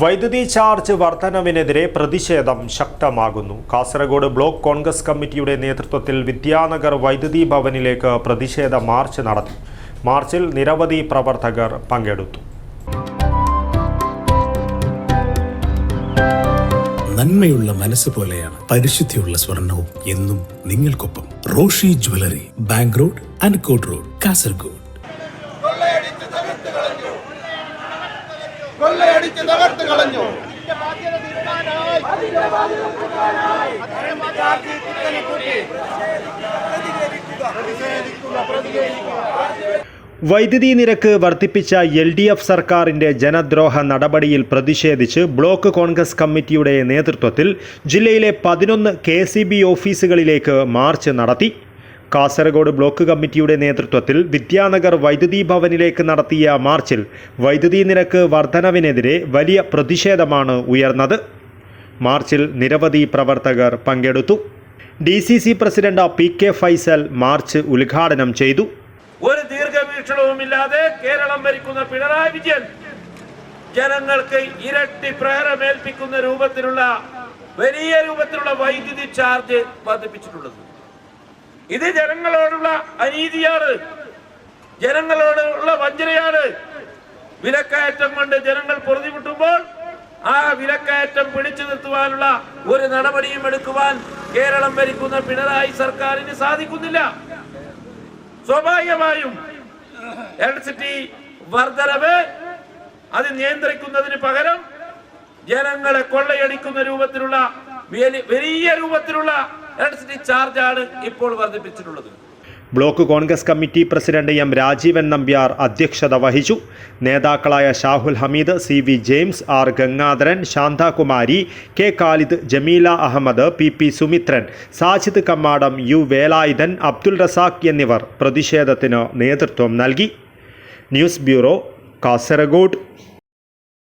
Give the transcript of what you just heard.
വൈദ്യുതി ചാർജ് വർധനവിനെതിരെ പ്രതിഷേധം ശക്തമാകുന്നു. കാസർഗോഡ് ബ്ലോക്ക് കോൺഗ്രസ് കമ്മിറ്റിയുടെ നേതൃത്വത്തിൽ വിദ്യാനഗർ വൈദ്യുതി ഭവനിലേക്ക് പ്രതിഷേധ മാർച്ച് നടത്തി. മാർച്ചിൽ നിരവധി പ്രവർത്തകർ പങ്കെടുത്തു. നന്മയുള്ള മനസ്സ് പോലെയാണ് പരിശുദ്ധിയുള്ള സ്വർണവും എന്നും നിങ്ങൾക്കൊപ്പം Roshi jewellery bank road Ankot road Kasaragod. കൊള്ളയടിച്ച് തകർത്ത് കളഞ്ഞു. വൈദ്യുതി നിരക്ക് വർദ്ധിപ്പിച്ച എൽ ഡി എഫ് സർക്കാരിന്റെ ജനദ്രോഹ നടപടിയിൽ പ്രതിഷേധിച്ച് ബ്ലോക്ക് കോൺഗ്രസ് കമ്മിറ്റിയുടെ നേതൃത്വത്തിൽ ജില്ലയിലെ പതിനൊന്ന് കെ ഓഫീസുകളിലേക്ക് മാർച്ച് നടത്തി. കാസർഗോഡ് ബ്ലോക്ക് കമ്മിറ്റിയുടെ നേതൃത്വത്തിൽ വിദ്യാനഗർ വൈദ്യുതി ഭവനിലേക്ക് നടത്തിയ മാർച്ചിൽ വൈദ്യുതി നിരക്ക് വർധനവിനെതിരെ വലിയ പ്രതിഷേധമാണ് ഉയർന്നത്. മാർച്ചിൽ നിരവധി പ്രവർത്തകർ പങ്കെടുത്തു. D C C president P K Faisal march ഉദ്ഘാടനം ചെയ്തു. ഒരു ദീർഘവീക്ഷണവുമില്ലാതെ കേരളം ഭരിക്കുന്ന പിണറായി വിജയൻ ജനങ്ങൾക്ക് ഇരട്ടി പ്രഹരമേൽപ്പിക്കുന്ന രൂപത്തിലുള്ള വലിയ രൂപത്തിലുള്ള വൈദ്യുതി ചാർജ് വർദ്ധിപ്പിച്ചിട്ടുള്ളത്. ഇത് ജനങ്ങളോടുള്ള അനീതിയാണ്. ജനങ്ങളോടുള്ള വഞ്ചനയാണ്. വിലക്കയറ്റം കൊണ്ട് ജനങ്ങൾ പൊറുതിമുട്ടുമ്പോൾ ആ വിലക്കയറ്റം പിടിച്ചു നിർത്തുവാനുള്ള ഒരു നടപടിയും എടുക്കുവാൻ കേരളം ഭരിക്കുന്ന പിണറായി സർക്കാരിന് സാധിക്കുന്നില്ല. സ്വാഭാവികമായും ഇലക്ട്രിസിറ്റി വർധനവ് അത് നിയന്ത്രിക്കുന്നതിന് പകരം ജനങ്ങളെ കൊള്ളയടിക്കുന്ന രൂപത്തിലുള്ള വലിയ രൂപത്തിലുള്ള ഇലക്ട്രിസിറ്റി ചാർജാണ് ഇപ്പോൾ വർദ്ധിപ്പിച്ചിട്ടുള്ളത്. Block Congress committee president M Rajeevan Nambiar അധ്യക്ഷത വഹിച്ചു. നേതാക്കളായ Shahul Hameed C V James R Gangadharan Shanthakumari K Khalid Jameela Ahammed P P Sumithran Sajid Kammadam U Velayudhan Abdul Razak എന്നിവർ പ്രതിഷേധത്തിന് നേതൃത്വം നൽകി. News bureau Kasaragod.